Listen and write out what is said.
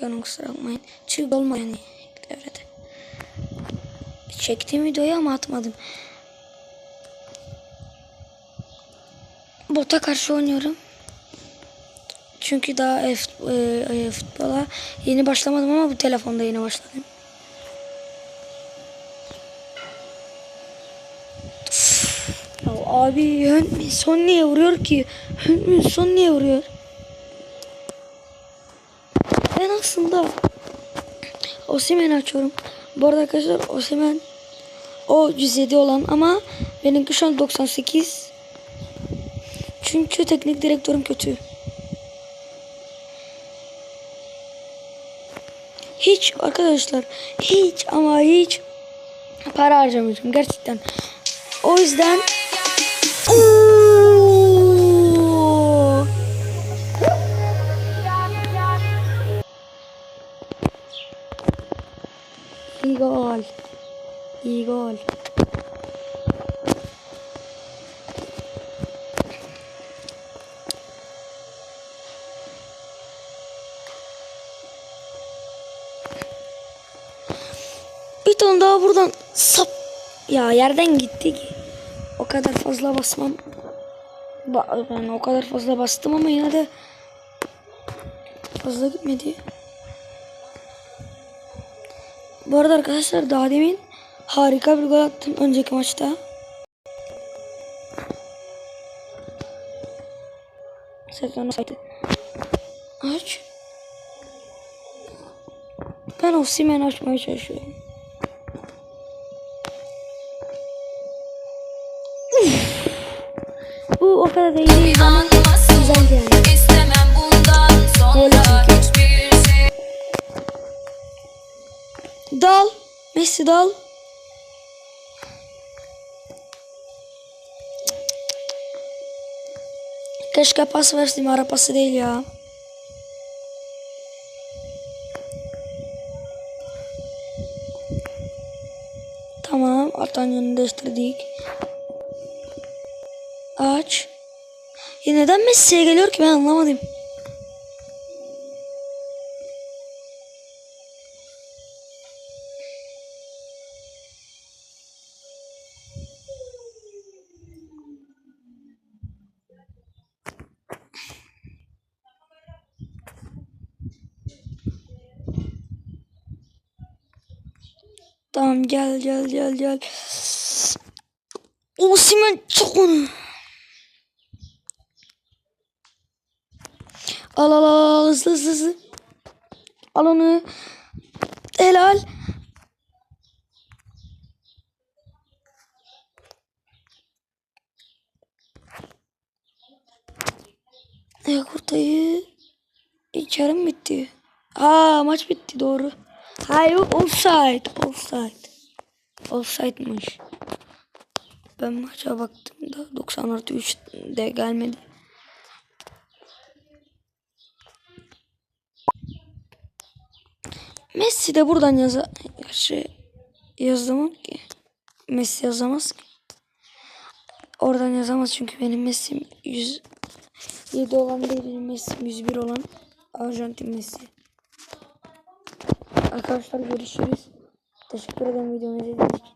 Tekrardan kusura bakmayın. Çünkü olmayan yani devrede. Çektiğim videoyu ama atmadım. Bota karşı oynuyorum. Çünkü daha e, e, e, futbola yeni başlamadım ama bu telefonda yeni başladım. Ya abi son niye vuruyor ki? Son niye vuruyor? Ben aslında Osimhen açıyorum. Bu arada arkadaşlar Osimhen o 107 olan ama benimki şu an 98. Çünkü teknik direktörüm kötü. Hiç arkadaşlar hiç ama hiç para harcamayacağım gerçekten. O yüzden gol. İyi gol. Bir ton daha buradan sap. Ya yerden gitti ki. O kadar fazla basmam. Ba ben o kadar fazla bastım ama yine de fazla gitmedi. Bu arada arkadaşlar daha demin harika bir gol attım önceki maçta. Sezonu saydı. Aç. Ben Osimhen açmaya çalışıyorum. Bu o kadar değil ama Messi dal. Keşke pas versin ara pası değil ya. Tamam. Artan yönünü değiştirdik. Aç. Ya neden Messi'ye geliyor ki ben anlamadım. Tamam gel gel gel gel. Osimhen çok onu. Al al al hızlı hızlı hızlı. Al onu. Helal. Ya kurtayı. İçeri mi bitti? Aa maç bitti doğru. Hayır offside. Offside. Offside'mış. Ben maça baktığımda 90 artı 3 de gelmedi. Messi de buradan yaza... Gerçi yazamam ki. Messi yazamaz ki. Oradan yazamaz çünkü benim Messi'm 107 olan değil Messi'm 101 olan Arjantin Messi. Arkadaşlar görüşürüz. Teşekkür ederim videomu izlediğiniz için.